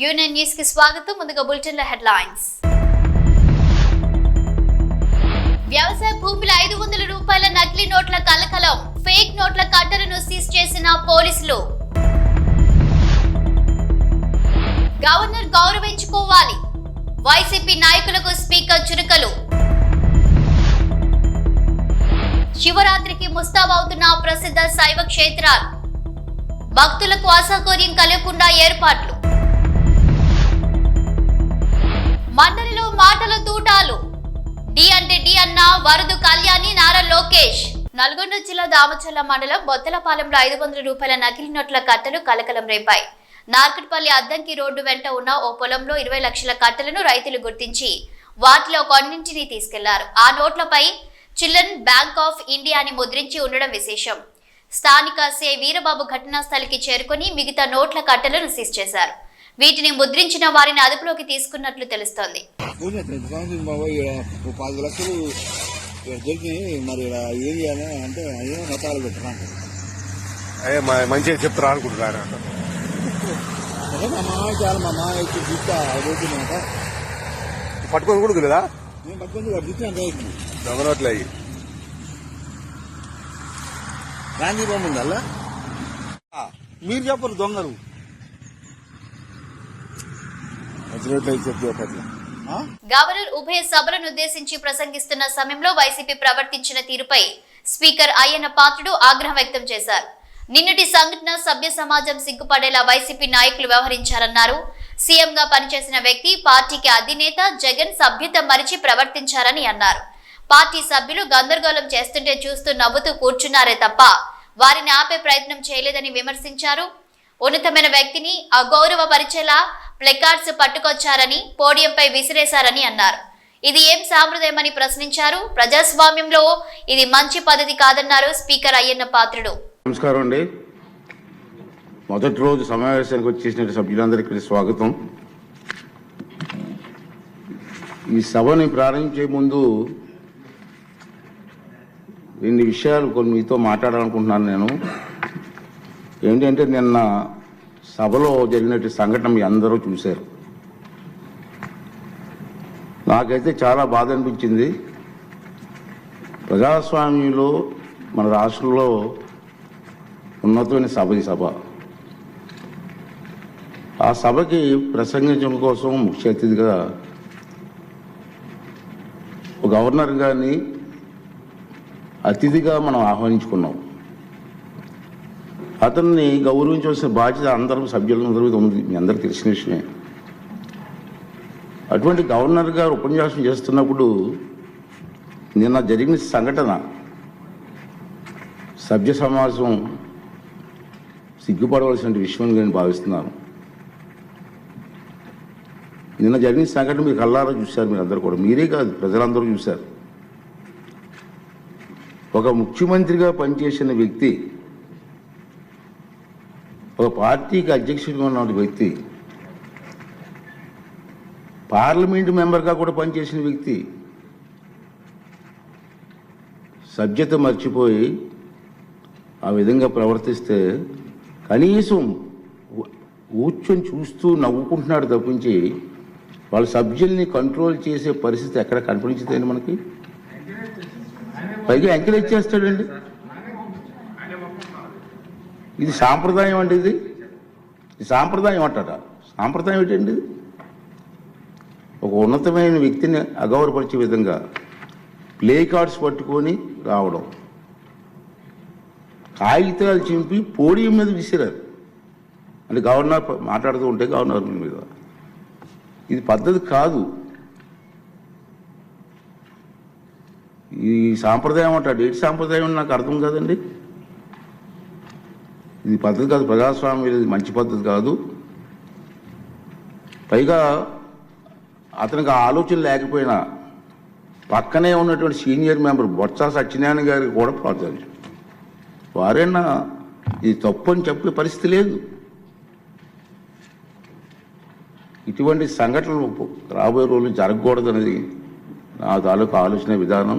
Union న్యూస్కి స్వాగతం. ముందుగా బులెటిన్ల హెడ్లైన్స్. వ్యవసాయ భూముల ఐదు వందల రూపాయల నకిలీ నోట్ల కలకలం. ఫేక్ నోట్ల కట్టలను సీజ్ చేసిన పోలీసులు. గవర్నర్ గౌరవించుకోవాలి. వైసీపీ నాయకులకు స్పీకర్ చురుకలు. శివరాత్రికి ముస్తాబవుతున్న ప్రసిద్ధ శైవ క్షేత్రాలు భక్తులకు అసౌకర్యం కలగకుండా ఏర్పాట్లు. మండలిలో మాటల తూటాలు. డి అంటే డి అన్న వరదు కళ్యాణి నారా లోకేష్. నల్గొండ జిల్లా దామచల్ల మండలం బొత్తలపాలెంలో ఐదు వందల రూపాయల నకిలీ నోట్ల కట్టలు కలకలం రేపాయి. నార్కట్పల్లి అద్దంకి రోడ్డు వెంట ఉన్న ఓ పొలంలో ఇరవై లక్షల కట్టలను రైతులు గుర్తించి వాటిలో కొన్నింటిని తీసుకెళ్ళారు. ఆ నోట్లపై చిల్డ్రన్ బ్యాంక్ ఆఫ్ ఇండియా అని ముద్రించి ఉండడం విశేషం. స్థానిక సే వీరబాబు ఘటనా స్థలికి చేరుకుని మిగతా నోట్ల కట్టలను సీజ్ చేశారు. వీటిని ముద్రించిన వారిని అదుపులోకి తీసుకున్నట్లు తెలుస్తోంది. మంచిగా చెప్తారా పట్టుకొని కూడా లేదా దొంగనోట్లు అయ్యి గాంధీ బొమ్మ ఉందల్లా మీరు చెప్పరు దొంగలు. గవర్నర్ ఉభయ సభలను ఉద్దేశించి ప్రసంగిస్తున్న సమయంలో వైసీపీ ప్రవర్తించిన తీరుపై స్పీకర్ అయ్యన్న పాత్రుడు ఆగ్రహం వ్యక్తం చేశారు. నిన్నటి సంఘటన సభ్య సమాజం సిగ్గుపడేలా వైసీపీ నాయకులు వ్యవహరించారన్నారు. సీఎంగా పనిచేసిన వ్యక్తి పార్టీకి అధినేత జగన్ సభ్యత మరిచి ప్రవర్తించారని అన్నారు. పార్టీ సభ్యులు గందరగోళం చేస్తుంటే చూస్తూ నవ్వుతూ కూర్చున్నారే తప్ప వారిని ఆపే ప్రయత్నం చేయలేదని విమర్శించారు. ఉన్నతమైన వ్యక్తిని అగౌరవపరిచేలా ప్లెకార్డ్స్ పట్టుకొచ్చారని పోడియంపై విసిరేశారని అన్నారు. ఇది ఏం సాంప్రదాయమని ప్రశ్నించారు? ప్రజాస్వామ్యంలో ఇది మంచి పద్ధతి కాదన్నారు స్పీకర్ అయ్యన్న పాత్రుడు. నమస్కారం అండి. మొదటి రోజు సమావేశానికి వచ్చేసిన సభ్యులందరికీ స్వాగతం. ఈ సభని ప్రారంభించే ముందు రెండు విషయాలు కొన్ని మీతో మాట్లాడాలనుకుంటున్నాను నేను. ఏంటంటే నిన్న సభలో జరిగినటువంటి సంఘటన మీ అందరూ చూశారు. నాకైతే చాలా బాధ అనిపించింది. ప్రజాస్వామ్యంలో మన రాష్ట్రంలో ఉన్నతమైన సభ ఈ సభ. ఆ సభకి ప్రసంగించడం కోసం ముఖ్య అతిథిగా గవర్నర్ గారిని అతిథిగా మనం ఆహ్వానించుకున్నాం. అతన్ని గౌరవించవలసిన బాధ్యత అందరం సభ్యులందరూ ఉంది. మీ అందరికీ తెలిసిన విషయమే. అటువంటి గవర్నర్ గారు ఉపన్యాసం చేస్తున్నప్పుడు నిన్న జరిగిన సంఘటన సభ్య సమాజం సిగ్గుపడవలసిన విషయం నేను భావిస్తున్నాను. నిన్న జరిగిన సంఘటన మీరు కల్లారా చూశారు మీరు అందరూ కూడా. మీరే కాదు ప్రజలందరూ చూశారు. ఒక ముఖ్యమంత్రిగా పనిచేసిన వ్యక్తి ఒక పార్టీకి అధ్యక్షుడిగా ఉన్న వ్యక్తి పార్లమెంట్ మెంబర్గా కూడా పనిచేసిన వ్యక్తి సభ్యత మర్చిపోయి ఆ విధంగా ప్రవర్తిస్తే కనీసం కూర్చొని చూస్తూ నవ్వుకుంటున్నాడు తప్పించి వాళ్ళ సభ్యుల్ని కంట్రోల్ చేసే పరిస్థితి ఎక్కడ కనిపించదండి మనకి? పైగా ఎంకరేజ్ చేస్తాడండి. ఇది సాంప్రదాయం అండి ఇది. ఇది సాంప్రదాయం అంటారా సాంప్రదాయం ఏంటండి ఒక ఉన్నతమైన వ్యక్తిని అగౌరవపరిచే విధంగా ప్లే కార్డ్స్ పట్టుకొని రావడం. కాగితాలు చింపి పోడియం మీద విసిరారు. అంటే గవర్నర్ మాట్లాడుతూ ఉంటే గవర్నర్ మీద. ఇది పద్ధతి కాదు. ఈ సాంప్రదాయం అంటాడు ఏంటి సాంప్రదాయం అని నాకు అర్థం కాదండి? ఇది పద్ధతి కాదు ప్రజాస్వామ్యం ఇది మంచి పద్ధతి కాదు. పైగా అతనికి ఆ ఆలోచన లేకపోయినా పక్కనే ఉన్నటువంటి సీనియర్ మెంబర్ బొత్స సత్యనారాయణ గారికి కూడా ప్రోత్సహించారు వారైనా ఇది తప్పు అని చెప్పే పరిస్థితి లేదు. ఇటువంటి సంఘటనలు రాబోయే రోజులు జరగకూడదనేది నా తాలూకు ఆలోచన విధానం.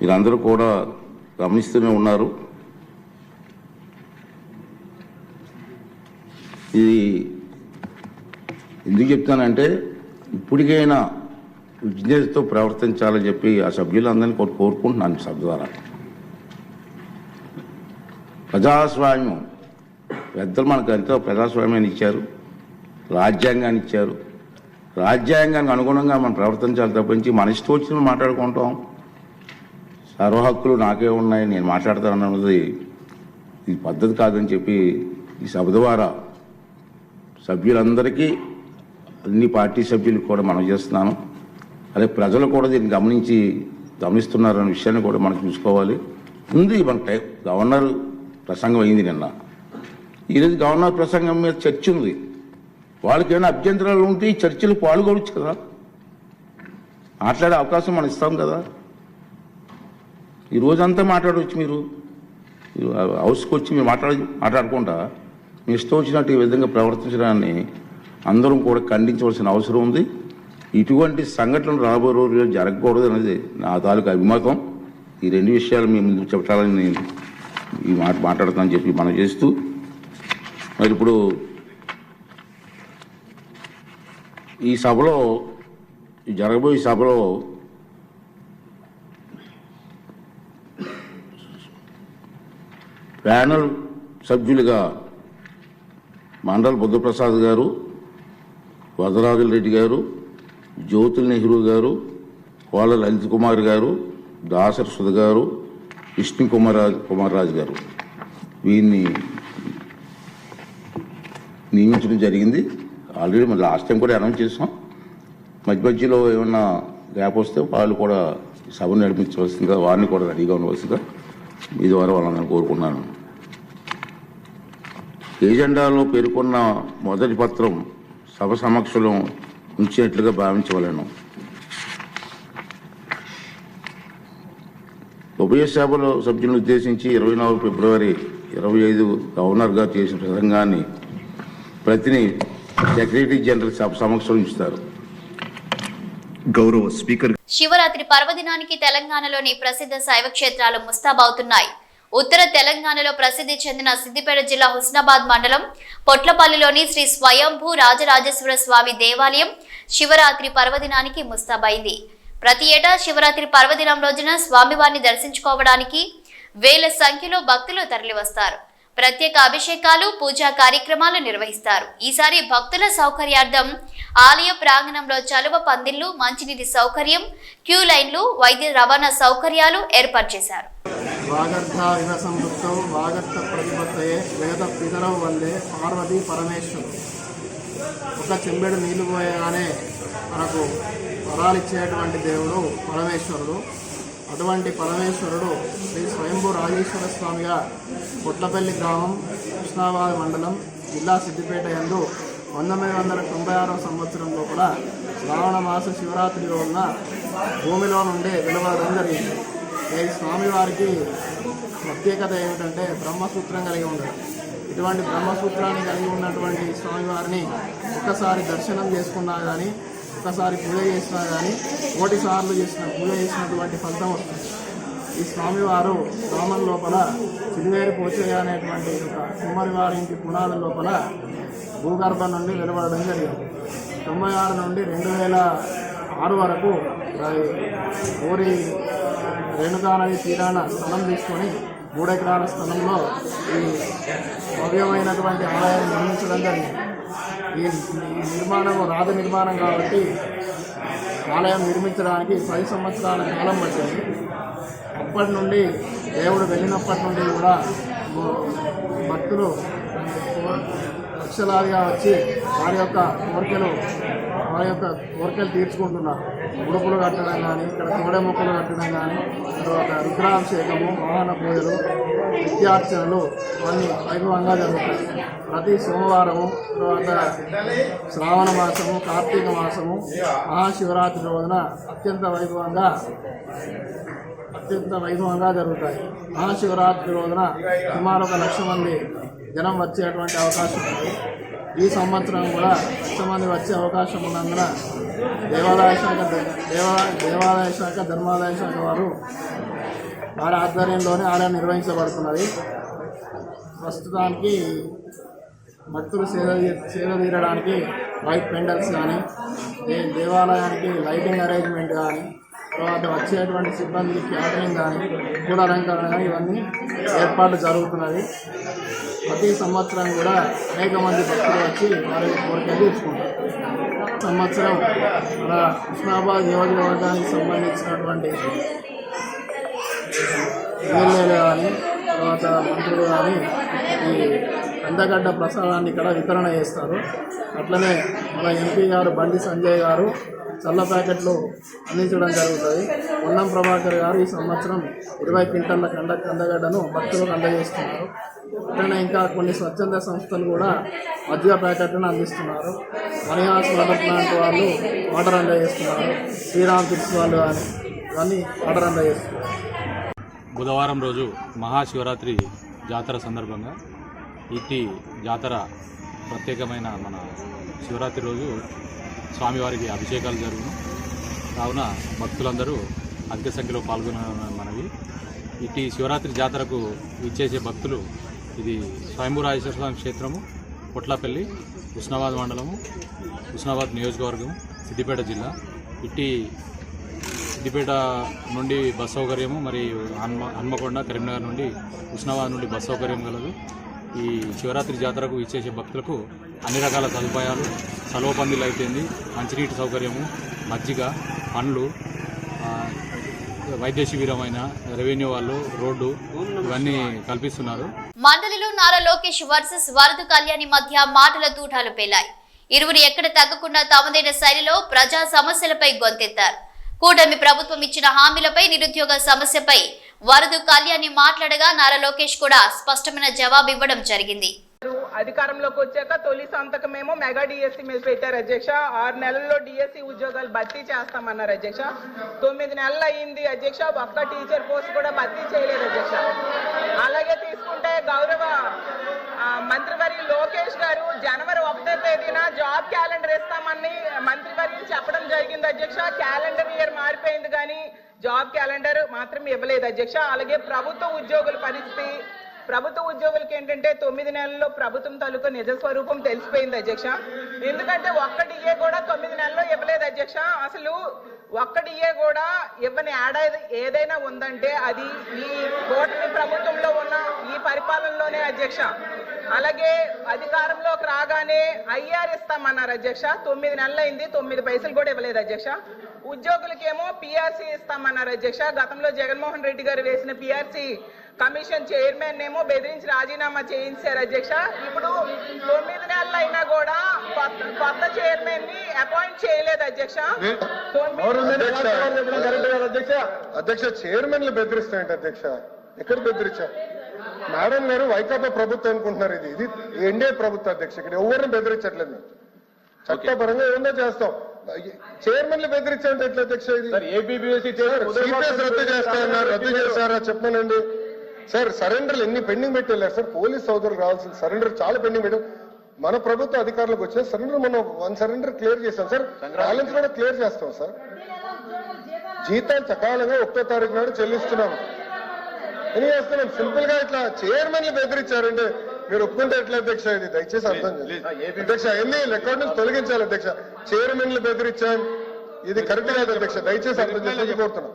మీరందరూ కూడా గమనిస్తూనే ఉన్నారు. ఇది ఎందుకు చెప్తానంటే ఇప్పటికైనా విజ్ఞతతో ప్రవర్తించాలని చెప్పి ఆ సభ్యులందరినీ కోరు- కోరుకుంటున్నాను సభ ద్వారా. ప్రజాస్వామ్యం పెద్దలు మనకు ఎంతో ప్రజాస్వామ్యాన్ని ఇచ్చారు రాజ్యాంగాన్ని ఇచ్చారు. రాజ్యాంగానికి అనుగుణంగా మనం ప్రవర్తించాలి తప్పించి మన ఇష్టం వచ్చిన మాట్లాడుకుంటాం. సర్వహక్కులు నాకే ఉన్నాయి నేను మాట్లాడతానన్నది ఇది పద్ధతి కాదని చెప్పి ఈ సభ ద్వారా సభ్యులందరికీ అన్ని పార్టీ సభ్యులకు కూడా మనం చేస్తున్నాను. అదే ప్రజలు కూడా దీన్ని గమనించి గమనిస్తున్నారన్న విషయాన్ని కూడా మనం చూసుకోవాలి. ఉంది మన టైం గవర్నర్ ప్రసంగం అయింది నిన్న. ఈరోజు గవర్నర్ ప్రసంగం మీద చర్చ ఉంది. వాళ్ళకి ఏమైనా అభ్యంతరాలు ఉంటే ఈ చర్చలు పాల్గొనవచ్చు కదా. మాట్లాడే అవకాశం మనం ఇస్తాం కదా. ఈ రోజంతా మాట్లాడవచ్చు మీరు. మీరు హౌస్కి వచ్చి మీరు మాట్లాడ మాట్లాడకుండా మీ ఇష్టం వచ్చినట్టు ఈ విధంగా ప్రవర్తించడాన్ని అందరం కూడా ఖండించవలసిన అవసరం ఉంది. ఇటువంటి సంఘటనలు రాబోయే రోజుల్లో జరగకూడదు అనేది నా తాలూకు అభిమతం. ఈ రెండు విషయాలు మీ ముందు చెప్పాలని నేను ఈ మాట మాట్లాడుతానని చెప్పి మనం చేస్తూ మరి ఇప్పుడు ఈ సభలో జరగబోయే సభలో ప్యానల్ సభ్యులుగా మండల్ బుద్ధప్రసాద్ గారు వదరాజుల రెడ్డి గారు జ్యోతుల్ నెహ్రూ గారు కోళ్ళ లలిత్ కుమార్ గారు దాసర్ సుధ గారు విష్ణు కుమార్ కుమార్ రాజు గారు. వీరిని నియమించడం జరిగింది. ఆల్రెడీ మరి లాస్ట్ టైం కూడా అనౌన్స్ చేసాం మధ్య మధ్యలో ఏమన్నా గ్యాప్ వస్తే వాళ్ళు కూడా సభను నడిపించవలసిందిగా వారిని కూడా రెడీగా ఉండవలసిందిగా ఇది వారు వాళ్ళని కోరుకున్నాను ఏజెండాలో పేర్కొన్న మొదటి పత్రం సభ సమక్షంలో ఉంచినట్లుగా భావించవలను. ఉభయ సభలో సభ్యులను ఉద్దేశించి ఇరవై నాలుగు ఫిబ్రవరి ఇరవై ఐదు గవర్నర్ గారు చేసిన ప్రసంగాన్ని ప్రతిని సెక్రటరీ జనరల్ సభ సమక్షంలో ఉంచుతారు. గౌరవ స్పీకర్ శివరాత్రి పర్వదినానికి తెలంగాణలోని ప్రసిద్ధ శైవ క్షేత్రాలు ముస్తాబవుతున్నాయి. ఉత్తర తెలంగాణలో ప్రసిద్ధి చెందిన సిద్దిపేట జిల్లా హుస్నాబాద్ మండలం పొట్లపల్లిలోని శ్రీ స్వయంభూ రాజరాజేశ్వర స్వామి దేవాలయం శివరాత్రి పర్వదినానికి ముస్తాబైంది. ప్రతి ఏటా శివరాత్రి పర్వదినం రోజున స్వామివారిని దర్శించుకోవడానికి వేల సంఖ్యలో భక్తులు తరలివస్తారు. ప్రత్యేక అభిషేకాలు పూజా కార్యక్రమాలు నిర్వహిస్తారు. ఈసారి భక్తుల సౌకర్యార్థం ఆలయ ప్రాంగణంలో చలువ పందిళ్ళు మంచినీటి సౌకర్యం క్యూ లైన్లు వైద్య రవాణా సౌకర్యాలు ఏర్పాటు చేశారు. వాగర్థావివ సంవృత్తౌ వాగర్థ ప్రతిపత్తయే వేద పితరం వల్లే పార్వతి పరమేశ్వరు. ఒక చెంబెడు నీళ్ళు పోయగానే మనకు వరాలిచ్చేటువంటి దేవుడు పరమేశ్వరుడు. అటువంటి పరమేశ్వరుడు శ్రీ స్వయంభూ రాజేశ్వర స్వామిగా పుట్లపల్లి గ్రామం కృష్ణాబాద్ మండలం జిల్లా సిద్దిపేట ఎందు పంతొమ్మిది వందల తొంభై ఆరవ సంవత్సరం లోపల శ్రావణ మాస శివరాత్రి రోజున భూమిలో నుండి వెలువడడం జరిగింది. స్వామివారికి ప్రత్యేకత ఏమిటంటే బ్రహ్మసూత్రం కలిగి ఉండడం. ఇటువంటి బ్రహ్మసూత్రాన్ని కలిగి ఉన్నటువంటి స్వామివారిని ఒక్కసారి దర్శనం చేసుకున్నా కానీ ఒకసారి పూజ చేసినా కానీ కోటి సార్లు చేసిన పూజ చేసినటువంటి ఫలితం వస్తుంది. ఈ స్వామివారు గ్రామం లోపల సిరివేరు పోచయ్య అనేటువంటి ఒక కుమ్మరి వారి ఇంటి పునాది లోపల భూగర్భం నుండి వెలువడడం జరిగింది. తొంభై ఆరు నుండి రెండు వేల ఆరు వరకు మరి ఊరి రేణుకానది తీరాన స్థలం తీసుకొని మూడెకరాల స్థలంలో ఈ భవ్యమైనటువంటి ఆలయాన్ని నిర్మించడం జరిగింది. ఈ నిర్మాణం రాజ నిర్మాణం కాబట్టి ఆలయం నిర్మించడానికి పది సంవత్సరాల కాలం పట్టింది. అప్పటి నుండి దేవుడు వెళ్ళినప్పటి నుండి కూడా భక్తులు లక్షలాదిగా వచ్చి వారి యొక్క కోరికలు వారి యొక్క కోరికలు తీర్చుకుంటున్నారు. ఉడుపులు కట్టడం కానీ ఇక్కడ తోడె మొక్కలు కట్టడం కానీ తర్వాత రుద్రాభిషేకము వాహన పూజలు విద్యార్చనలు అన్నీ వైభవంగా జరుగుతాయి. ప్రతి సోమవారము తర్వాత శ్రావణ మాసము కార్తీక మాసము మహాశివరాత్రి రోజున అత్యంత వైభవంగా అత్యంత వైభవంగా జరుగుతాయి. మహాశివరాత్రి రోజున సుమారు ఒక లక్ష మంది జనం వచ్చేటువంటి అవకాశం ఉంది. ఈ సంవత్సరం కూడా లక్ష మంది వచ్చే అవకాశం ఉన్నందున దేవాదాయ శాఖ దేవాదాయ దేవాలయ శాఖ ధర్మాదాయ శాఖ వారు వారి ఆధ్వర్యంలోనే ఆలయం నిర్వహించబడుతున్నది. ప్రస్తుతానికి భక్తులు సేద సేద తీరడానికి వైట్ పెండల్స్ కానీ దేవాలయానికి లైటింగ్ అరేంజ్మెంట్ కానీ తర్వాత వచ్చేటువంటి సిబ్బంది క్యాటరింగ్ కానీ కూడా రంగం కానీ ఇవన్నీ ఏర్పాట్లు జరుగుతున్నది ప్రతి సంవత్సరం కూడా అనేక మంది భక్తులు వచ్చి వారి కోరికలు తీర్చుకుంటారు. సంవత్సరం మన కృష్ణాబాద్ నియోజకవర్గానికి సంబంధించినటువంటి ఎమ్మెల్యేలు కానీ తర్వాత మంత్రులు కానీ ఈ కందగడ్డ ప్రసాదాన్ని ఇక్కడ వితరణ చేస్తారు. అట్లనే మన ఎంపీ గారు బండి సంజయ్ గారు చల్ల ప్యాకెట్లు అందించడం జరుగుతుంది. ఉన్నం ప్రభాకర్ గారు ఈ సంవత్సరం ఇరవై క్వింటల్ల కండ కందగడ్డను భక్తులకు అందజేస్తున్నారు. అట్లనే ఇంకా కొన్ని స్వచ్ఛంద సంస్థలు కూడా మధ్య ప్యాకెట్లను అందిస్తున్నారు. మణిహాస్ వాటర్ ప్లాంట్ వాళ్ళు వాటర్ అందజేస్తున్నారు. శ్రీరామ్ కిడ్స్ వాళ్ళు కానీ ఇవన్నీ వాటర్ అందజేస్తున్నారు. బుధవారం రోజు మహాశివరాత్రి జాతర సందర్భంగా ఇట్టి జాతర ప్రత్యేకమైన మన శివరాత్రి రోజు స్వామివారికి అభిషేకాలు జరుగును. కావున భక్తులందరూ అధిక సంఖ్యలో పాల్గొనాలని మనవి. ఇట్టి శివరాత్రి జాతరకు ఇచ్చేసే భక్తులు ఇది స్వయంభూరాజేశ్వర స్వామి క్షేత్రము పొట్లపల్లి హుస్నాబాద్ మండలము హుస్నాబాద్ నియోజకవర్గం సిద్దిపేట జిల్లా. ఇట్టి సిద్దిపేట నుండి బస్ సౌకర్యము మరియు హన్మ హన్మకొండ కరీంనగర్ నుండి హుస్నాబాద్ నుండి బస్ సౌకర్యం కలదు ఈ శివరాత్రి జాతరకు ఇచ్చేసే భక్తులకు అన్ని రకాల సదుపాయాలు సలవ పందిలు అయిపోయింది. మంచినీటి సౌకర్యము మజ్జిగ పండ్లు వైద్య శిబిరమైన రెవెన్యూ వాళ్ళు రోడ్డు ఇవన్నీ కల్పిస్తున్నారు. మండలిలో నారా లోకేష్ వర్సెస్ వరద కళ్యాణి మధ్య మాటల తూటాలు పేలాయి. ఇరువురు ఎక్కడ తగ్గకుండా తమదైన శైలిలో ప్రజా సమస్యలపై గొంతెత్తారు. కూటమి ప్రభుత్వం ఇచ్చిన హామీలపై నిరుద్యోగ సమస్యపై వరదు కళ్యాణి మాట్లాడగా నారా లోకేష్ కూడా స్పష్టమైన జవాబు ఇవ్వడం జరిగింది. అధికారంలోకి వచ్చాక తొలి సంతకమేమో మెగా డిఎస్సి మీద పెట్టారు అధ్యక్ష. ఆరు నెలల్లో డిఎస్సి ఉద్యోగాలు భర్తీ చేస్తామన్నారు అధ్యక్ష. తొమ్మిది నెలలు అయ్యింది అధ్యక్ష. ఒక్క టీచర్ పోస్ట్ కూడా భర్తీ చేయలేదు అధ్యక్ష. అలాగే తీసుకుంటే గౌరవ ఆ, మంత్రివర్య లోకేష్ గారు జనవరి ఒకటో తేదీన జాబ్ క్యాలెండర్ ఇస్తామని మంత్రివర్యం చెప్పడం జరిగింది అధ్యక్ష. క్యాలెండర్ ఇయర్ మారిపోయింది కానీ జాబ్ క్యాలెండర్ మాత్రం ఇవ్వలేదు. అధ్యక్ష అలాగే ప్రభుత్వ ఉద్యోగుల పరిస్థితి. ప్రభుత్వ ఉద్యోగులకి ఏంటంటే తొమ్మిది నెలల్లో ప్రభుత్వం తాలూకు నిజ స్వరూపం తెలిసిపోయింది అధ్యక్ష. ఎందుకంటే ఒక్క డిఏ కూడా తొమ్మిది నెలల్లో ఇవ్వలేదు అధ్యక్ష. అసలు ఒక్క డిఏ కూడా ఇవ్వని ఏడాది ఏదైనా ఉందంటే అది ఈ కూటమి ప్రభుత్వంలో ఉన్న ఈ పరిపాలనలోనే అధ్యక్ష. అలాగే అధికారంలోకి రాగానే ఐఆర్ ఇస్తామన్నారు అధ్యక్ష. తొమ్మిది నెలలు అయింది తొమ్మిది పైసలు కూడా ఇవ్వలేదు అధ్యక్ష. ఉద్యోగులకేమో పిఆర్సీ ఇస్తామన్నారు అధ్యక్ష. గతంలో జగన్మోహన్ రెడ్డి గారు వేసిన పిఆర్సీ కమిషన్ చైర్మన్ ఏమో బెదిరించి రాజీనామా చేయించారు అధ్యక్ష. ఇప్పుడు తొమ్మిది నెలలు అయినా కూడా కొత్త కొత్త చైర్మన్ని అపాయింట్ చేయలేదు అధ్యక్ష. అధ్యక్ష. అధ్యక్ష చైర్మన్లు బెదిరిస్తాయంట అధ్యక్ష. ఎక్కడ బెదిరించా మేడం గారు వైకాపా ప్రభుత్వం అనుకుంటున్నారు ఇది. ఇది ఎన్డీఏ ప్రభుత్వ అధ్యక్ష ఇక్కడ ఎవరిని బెదిరించట్లేదు మేము చట్టపరంగా ఏమన్నా చేస్తాం. చైర్మన్లు బెదిరించాలంటే ఎట్లా అధ్యక్ష ఇది? సిపిఎస్ రద్దు చేస్తారన్నారు రద్దు చేస్తారా చెప్పనండి సార్ సరెండర్లు ఎన్ని పెండింగ్ పెట్టి వెళ్ళారు సార్? పోలీస్ సోదరులు రావాల్సిన సరెండర్ చాలా పెండింగ్ పెట్టాం. మన ప్రభుత్వ అధికారులకు వచ్చిన సరెండర్ మనం వన్ సరెండర్ క్లియర్ చేస్తాం సార్. బ్యాలెన్స్ కూడా క్లియర్ చేస్తాం సార్. జీతాలు సకాలంగా ఒకటో తారీఖు నాడు చెల్లిస్తున్నాం చేస్తున్నాం సింపుల్గా ఇట్లా చైర్మన్లు బెదిరించారంటే మీరు ఒప్పుకుంటే ఎట్లా అధ్యక్ష ఇది? దయచేసి అర్థం చేయండి అధ్యక్ష ఎన్ని రికార్డు నుంచి తొలగించాలి అధ్యక్ష? చైర్మన్లు బెదిరించాం ఇది కరెక్ట్ కాదు అధ్యక్ష. దయచేసి అర్థం చేసి కోరుతున్నాం.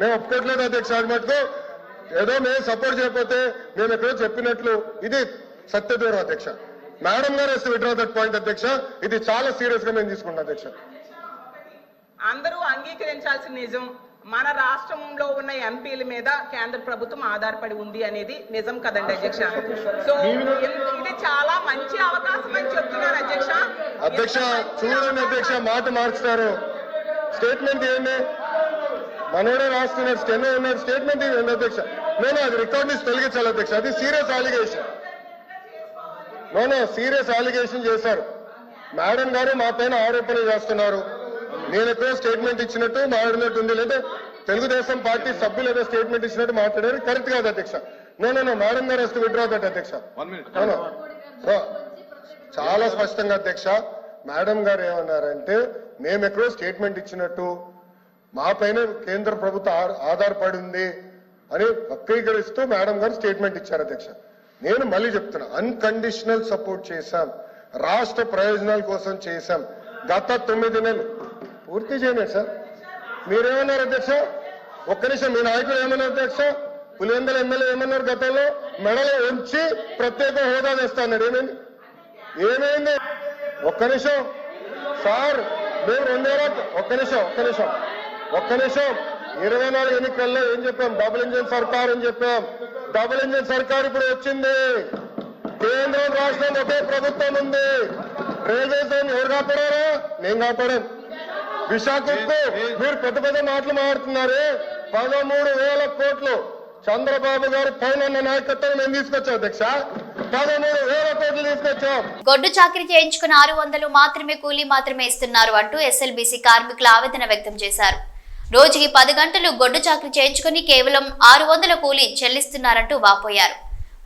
మేము ఒప్పుకోవట్లేదు అధ్యక్ష అది మటుకు ఏదో మేము సపోర్ట్ చేయకపోతే మేము ఎక్కడో చెప్పినట్లు. ఇది సత్యదూరం అధ్యక్ష. మేడం గారు వస్తే విడ్రా దట్ పాయింట్ అధ్యక్ష. ఇది చాలా సీరియస్గా మేము తీసుకుంటాం అధ్యక్ష. అందరూ అంగీకరించాల్సిన నిజం మన రాష్ట్రంలో ఉన్న ఎంపీల మీద కేంద్ర ప్రభుత్వం ఆధారపడి ఉంది అనేది నిజం కదండి అధ్యక్ష. సో ఇది చాలా మంచి అవకాశం అని చెప్తున్నారు అధ్యక్ష. అధ్యక్ష చూడండి అధ్యక్ష మాట మార్చుతారు. స్టేట్మెంట్ ఏంటి మనోడే రాస్తున్నారు స్టెనో ఉన్నాడు స్టేట్మెంట్ ఏంటి అధ్యక్ష. నేను అది రికార్డ్ నుంచి తొలగించాలి అధ్యక్ష. అది serious allegation no no serious allegation చేశారు. మేడం గారు మా పైన ఆరోపణలు చేస్తున్నారు. నేను ఎక్కడో స్టేట్మెంట్ ఇచ్చినట్టు మాట్లాడినట్టు ఉంది లేదా తెలుగుదేశం పార్టీ సభ్యులు ఏదో స్టేట్మెంట్ ఇచ్చినట్టు మాట్లాడారు. కరెక్ట్ కాదు అధ్యక్ష. నో నో మేడం గారు వస్తే విడ్రా దట్ అధ్యక్ష. చాలా స్పష్టంగా అధ్యక్ష మేడం గారు ఏమన్నారంటే మేము ఎక్కడో స్టేట్మెంట్ ఇచ్చినట్టు మా పైన కేంద్ర ప్రభుత్వం ఆ- ఆధారపడి ఉంది అని వక్రీకరిస్తూ మేడం గారు స్టేట్మెంట్ ఇచ్చారు అధ్యక్ష. నేను మళ్ళీ చెప్తున్నా అన్కండిషనల్ సపోర్ట్ చేశాం రాష్ట్ర ప్రయోజనాల కోసం చేశాం. గత తొమ్మిది నెలలు. పూర్తి చేయలేదు సార్. మీరేమన్నారు అధ్యక్ష? ఒక్క నిమిషం మీ నాయకులు ఏమన్నారు అధ్యక్ష? పులివెందల ఎమ్మెల్యే ఏమన్నారు గతంలో? మెడలో ఉంచి ప్రత్యేక హోదా తెస్తాన్నారు ఏమైంది? ఏమైంది? ఒక్క నిమిషం. సార్ మేము రెండేళ్ళ ఒక్క నిమిషం ఒక్క నిమిషం. ఒక్క నిమిషం. ఇరవై నాలుగు ఎన్నికల్లో ఏం చెప్పాం? డబుల్ ఇంజిన్ సర్కార్ అని చెప్పాం. డబుల్ ఇంజిన్ సర్కార్ ఇప్పుడు వచ్చింది. కేంద్రం రాష్ట్రం ఒకే ప్రభుత్వం ఉంది. రైల్వే జోన్ ఎవరు కాపాడారా? నేను కాపాడాను విశాఖకు మీరు పెద్ద పెద్ద మాటలు మాట్లాడుతున్నారు. పదమూడు వేల కోట్లు చంద్రబాబు గారు పైన నాయకత్వం మేము తీసుకొచ్చాం అధ్యక్ష. పదమూడు వేల కోట్లు తీసుకొచ్చాం. గొడ్డు చాకరీ చేయించుకున్న ఆరు వందలు మాత్రమే కూలీ మాత్రమే ఇస్తున్నారు అంటూ ఎస్ఎల్బీసీ కార్మికులు ఆవేదన వ్యక్తం చేశారు. రోజుకి పది గంటలు గొడ్డు చాకరీ చేయించుకుని కేవలం ఆరు వందల కూలీ చెల్లిస్తున్నారంటూ వాపోయారు.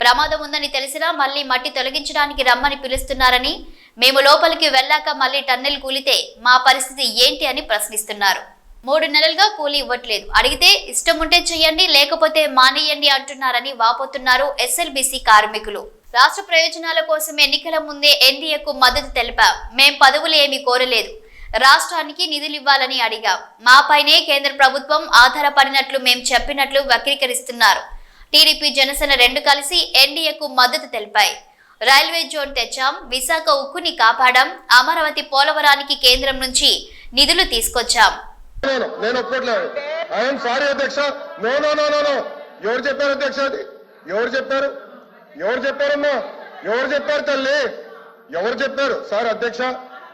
ప్రమాదం ఉందని తెలిసినా మళ్ళీ మట్టి తొలగించడానికి రమ్మని పిలుస్తున్నారని మేము లోపలికి వెళ్ళాక మళ్ళీ టన్నెల్ కూలితే మా పరిస్థితి ఏంటి అని ప్రశ్నిస్తున్నారు. మూడు నెలలుగా కూలీ ఇవ్వట్లేదు. అడిగితే ఇష్టం ఉంటే చెయ్యండి లేకపోతే మానేయండి అంటున్నారని వాపోతున్నారు ఎస్ఎల్బీసీ కార్మికులు. రాష్ట్ర ప్రయోజనాల కోసం ఎన్నికల ముందే ఎన్డీఏకు మద్దతు తెలిపాం. మేం పదవులు ఏమీ కోరలేదు. రాష్ట్రానికి నిధులు ఇవ్వాలని అడిగాం. మాపైనే కేంద్ర ప్రభుత్వం ఆధారపడినట్లు మేం చెప్పినట్లు వక్రీకరిస్తున్నారు. టీడీపీ జనసేన రెండు కలిసి ఎన్డీఏకు మద్దతు తెలిపాయి. రైల్వే జోన్ తెచ్చాం విశాఖ ఉక్కుని కాపాడాం అమరావతి పోలవరానికి కేంద్రం నుంచి నిధులు తీసుకొచ్చాం. నేను నేను ఒప్పుకోట్లేదు. ఐఎమ్ సారీ అధ్యక్ష. No no no no no ఎవరు చెప్పారు అధ్యక్ష అది? ఎవరు చెప్పారు? ఎవరు చెప్పారమ్మా? ఎవరు చెప్పారు తల్లి? ఎవరు చెప్పారు? సార్ అధ్యక్ష.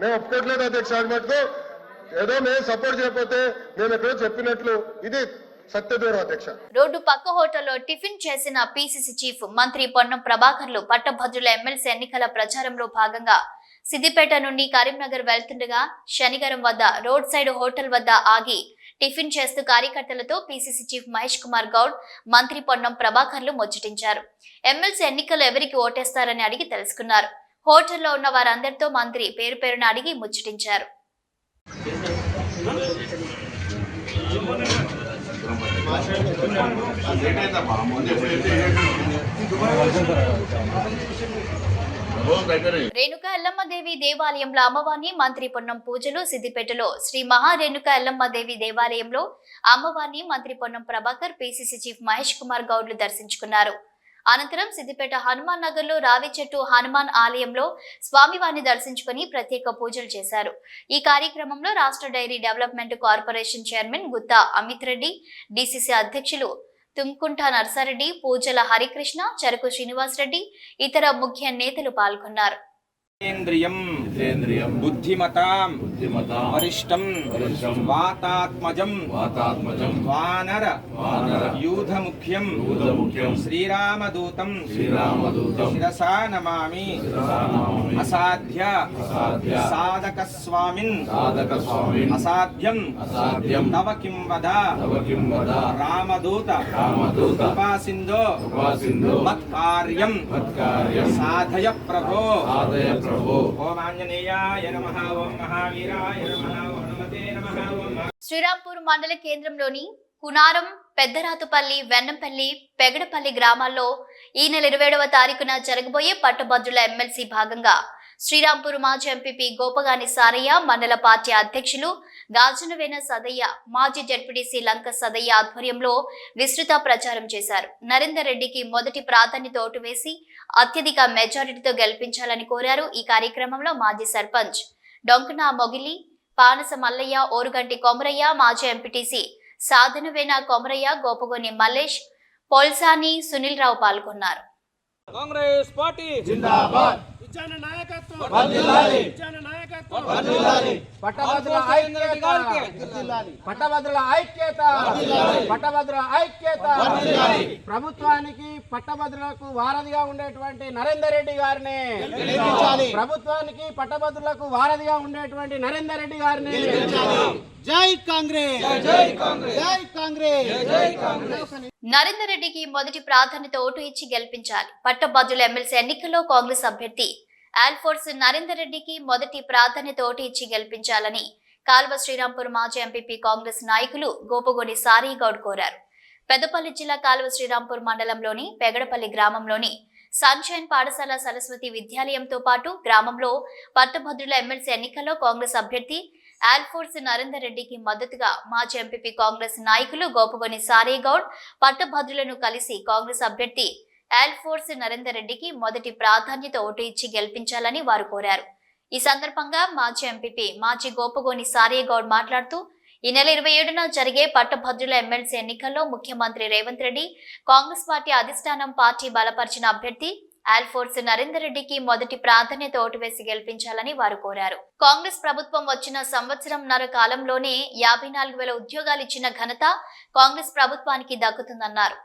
మేము ఒప్పుకోవట్లేదు అధ్యక్ష అది మటుకు ఏదో మేము సపోర్ట్ చేయకపోతే మేము ఎక్కడో చెప్పినట్లు. ఇది రోడ్డు పక్క హోటల్లో టిఫిన్ చేసిన పిసిసి చీఫ్ మంత్రి పొన్నం ప్రభాకర్లు పట్టభద్రుల ఎమ్మెల్సీ ఎన్నికల ప్రచారంలో భాగంగా సిద్దిపేట నుండి కరీంనగర్ వెళ్తుండగా శనిగారం వద్ద రోడ్ సైడ్ హోటల్ వద్ద ఆగి టిఫిన్ చేస్తూ కార్యకర్తలతో పిసిసి చీఫ్ మహేష్ కుమార్ గౌడ్ మంత్రి పొన్నం ప్రభాకర్లు ముచ్చటించారు. ఎమ్మెల్సీ ఎన్నికలు ఎవరికి ఓటేస్తారని అడిగి తెలుసుకున్నారు. హోటల్లో ఉన్న వారందరితో మంత్రి పేరు పేరున అడిగి ముచ్చటించారు. రేణుక ఎల్లమ్మదేవి దేవాలయంలో అమ్మవారిని మంత్రి పొన్నం పూజలు సిద్దిపేటలో శ్రీ మహా రేణుక ఎల్లమ్మదేవి దేవాలయంలో అమ్మవారిని మంత్రి పొన్నం ప్రభాకర్ పిసిసి చీఫ్ మహేష్ కుమార్ గౌడ్లు దర్శించుకున్నారు. అనంతరం సిద్దిపేట హనుమాన్ నగర్లో రావి చెట్టు హనుమాన్ ఆలయంలో స్వామివారిని దర్శించుకుని ప్రత్యేక పూజలు చేశారు. ఈ కార్యక్రమంలో రాష్ట్ర dairy development corporation chairman Gutta Amit Reddy DCC అధ్యక్షులు తుంకుంట నర్సారెడ్డి పూజల హరికృష్ణ చెరకు శ్రీనివాస్ రెడ్డి ఇతర ముఖ్య నేతలు పాల్గొన్నారు. ఇంద్రియం బుద్ధిమతాం వరిష్టం వాతాత్మజం వాతాత్మజం వానర వానర యూధ ముఖ్యం యూధ ముఖ్యం శ్రీరామదూతం శ్రీరామదూతం శిరసా నమామి అసాధ్య అసాధ్య సాధక స్వామిన్ సాధక స్వామిన్ అసాధ్యం అసాధ్యం తవ కిం వద తవ కిం వద రామదూత కృపాసింధో మత్కార్యం మత్కార్యం సాధయ ప్రభో సాధయ ప్రభో. ఓం ఆంజనేయాయ నమః ఓం మహావీరాయ నమః ఓం హనుమతే నమః ఓం శ్రీరాంపూర్ మండల కేంద్రంలోని కునారం పెద్దరాతుపల్లి వెన్నంపల్లి పెగడపల్లి గ్రామాల్లో ఈ నెల ఇరవై ఏడవ తారీఖున జరగబోయే పట్టభద్రుల ఎమ్మెల్సీ భాగంగా శ్రీరాంపూర్ మాజీ ఎంపీపీ గోపగాని సారయ్య మండల పార్టీ అధ్యక్షులు గాజునవేన సదయ్య మాజీ జడ్పీటీసీ లంక సదయ్య ఆధ్వర్యంలో విస్తృత ప్రచారం చేశారు. నరేందర్ రెడ్డికి మొదటి ప్రాధాన్యత ఓటు వేసి అత్యధిక మెజారిటీతో గెలిపించాలని కోరారు ఈ కార్యక్రమంలో మాజీ సర్పంచ్ డొంకన మొగిలి పానస మల్లయ్య ఓరుగంటి కొమరయ్య మాజీ ఎంపీటీసీ సాధనవేన కొమరయ్య గోపగోని మల్లేష్ పోల్సాని సునీల్ రావు పాల్గొన్నారు. కాంగ్రెస్ పార్టీ పట్టభద్రుల ఐక్యత. పట్టభద్రుల ఐక్యత. పట్టభద్రుల ఐక్యత. ప్రభుత్వానికి పట్టభద్రులకు వారధిగా ఉండేటువంటి నరేందర్ రెడ్డి గారిని. ప్రభుత్వానికి పట్టభద్రులకు వారధిగా ఉండేటువంటి నరేందర్ రెడ్డి గారిని. జై కాంగ్రెస్. జై కాంగ్రెస్. జై కాంగ్రెస్. నరేందర్ రెడ్డికి మొదటి ప్రాధాన్యత ఓటు ఇచ్చి గెలిపించాలి. పట్టభద్రుల ఎమ్మెల్సీ ఎన్నికల్లో కాంగ్రెస్ అభ్యర్థి ఆల్ఫోర్స్ నరేందర్ రెడ్డికి మొదటి ప్రాధాన్యత ఓటు ఇచ్చి గెలిపించాలని కాల్వ శ్రీరాంపూర్ మాజీ ఎంపీపీ కాంగ్రెస్ నాయకులు గోపగోని సారీగౌడ్ కోరారు. పెద్దపల్లి జిల్లా కాల్వ శ్రీరాంపూర్ మండలంలోని పెగడపల్లి గ్రామంలోని సన్షైన్ పాఠశాల సరస్వతి విద్యాలయంతో పాటు గ్రామంలో పట్టభద్రుల ఎమ్మెల్సీ ఎన్నికల్లో కాంగ్రెస్ అభ్యర్థి ఆల్ఫోర్స్ నరేందర్ రెడ్డికి మద్దతుగా మాజీ ఎంపీపీ కాంగ్రెస్ నాయకులు గోపగొని సారీగౌడ్ పట్టభద్రులను కలిసి కాంగ్రెస్ అభ్యర్థి ఆల్ఫోర్స్ నరేందర్ రెడ్డికి మొదటి ప్రాధాన్యత ఓటు ఇచ్చి గెలిపించాలని వారు కోరారు. ఈ సందర్భంగా మాజీ ఎంపీపీ మాజీ గోపగోని సారేగౌడ్ మాట్లాడుతూ ఈ నెల ఇరవై ఏడున జరిగే పట్టభద్రుల ఎమ్మెల్సీ ఎన్నికల్లో ముఖ్యమంత్రి రేవంత్ రెడ్డి కాంగ్రెస్ పార్టీ అధిష్టానం పార్టీ బలపరిచిన అభ్యర్థి ఆల్ఫోర్స్ నరేందర్ రెడ్డికి మొదటి ప్రాధాన్యత ఓటు వేసి గెలిపించాలని వారు కోరారు. కాంగ్రెస్ ప్రభుత్వం వచ్చిన సంవత్సరంన్నర కాలంలోనే యాభై నాలుగు వేల ఉద్యోగాలు ఇచ్చిన ఘనత కాంగ్రెస్ ప్రభుత్వానికి దక్కుతుందన్నారు.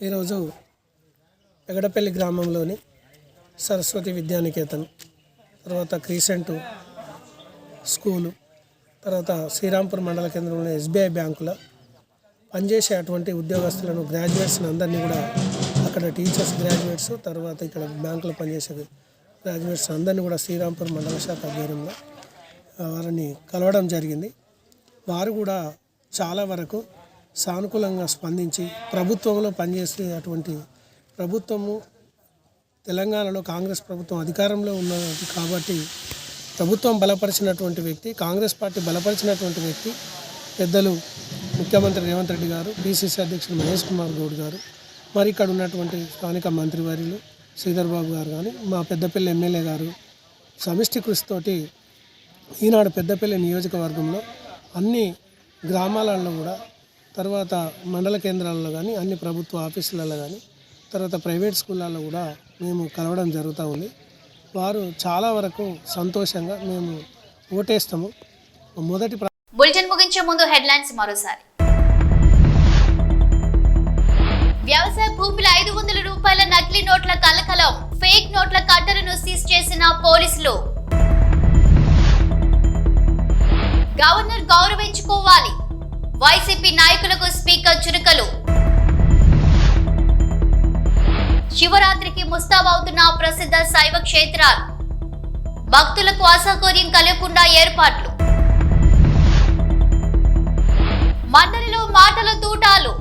ఈరోజు ఎగడపల్లి గ్రామంలోని సరస్వతి విద్యానికేతన్ తర్వాత క్రీసెంట్ స్కూలు తర్వాత శ్రీరాంపూర్ మండల కేంద్రంలోని ఎస్బీఐ బ్యాంకులో పనిచేసే అటువంటి ఉద్యోగస్తులను గ్రాడ్యుయేట్స్ని అందరినీ కూడా అక్కడ టీచర్స్ గ్రాడ్యుయేట్స్ తర్వాత ఇక్కడ బ్యాంకులో పనిచేసే గ్రాడ్యుయేట్స్ అందరినీ కూడా శ్రీరాంపూర్ మండల శాఖ ఆధ్వర్యంలో వారిని కలవడం జరిగింది. వారు కూడా చాలా వరకు సానుకూలంగా స్పందించి ప్రభుత్వంలో పనిచేసే అటువంటి ప్రభుత్వము తెలంగాణలో కాంగ్రెస్ ప్రభుత్వం అధికారంలో ఉన్నది కాబట్టి ప్రభుత్వం బలపరిచినటువంటి వ్యక్తి కాంగ్రెస్ పార్టీ బలపరిచినటువంటి వ్యక్తి పెద్దలు ముఖ్యమంత్రి రేవంత్ రెడ్డి గారు పిసిసి అధ్యక్షుడు మహేష్ కుమార్ గౌడ్ గారు మరి ఇక్కడ ఉన్నటువంటి స్థానిక మంత్రివర్యులు శ్రీధర్ బాబు గారు కానీ మా పెద్దపల్లి ఎమ్మెల్యే గారు సమిష్టి కృషితోటి ఈనాడు పెద్దపల్లి నియోజకవర్గంలో అన్ని గ్రామాలలో కూడా తర్వాత మండల కేంద్రాలలో కానీ అన్ని ప్రభుత్వ ఆఫీసులలో కానీ తర్వాత ప్రైవేట్ స్కూళ్ళల్లో కూడా మేము కలవడం జరుగుతూ ఉంది. వారు చాలా వరకు సంతోషంగా మేము ఓటేస్తాము. మొదటి బులెటిన్ ముగించే ముందు హెడ్లైన్స్ మరోసారి. వ్యవసాయ భూముల ఐదు వందల రూపాయల నకిలీ నోట్ల కలకలం ఫేక్ నోట్ల కట్టలను సీజ్ చేసిన పోలీసులు. గవర్నర్ గౌరవించుకోవాలి. వైసీపీ నాయకులకు స్పీకర్ చురుకలు. శివరాత్రికి ముస్తాబవుతున్న ప్రసిద్ధ శైవ క్షేత్రాలు. భక్తులకు అసౌకర్యం కలగకుండా ఏర్పాట్లు. మండలిలో మాటల తూటాలు.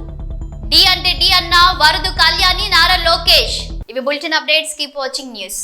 డి అంటే డి అన్న వరదు కళ్యాణి నారా లోకేష్. ఇవి bulletin updates keep watching news.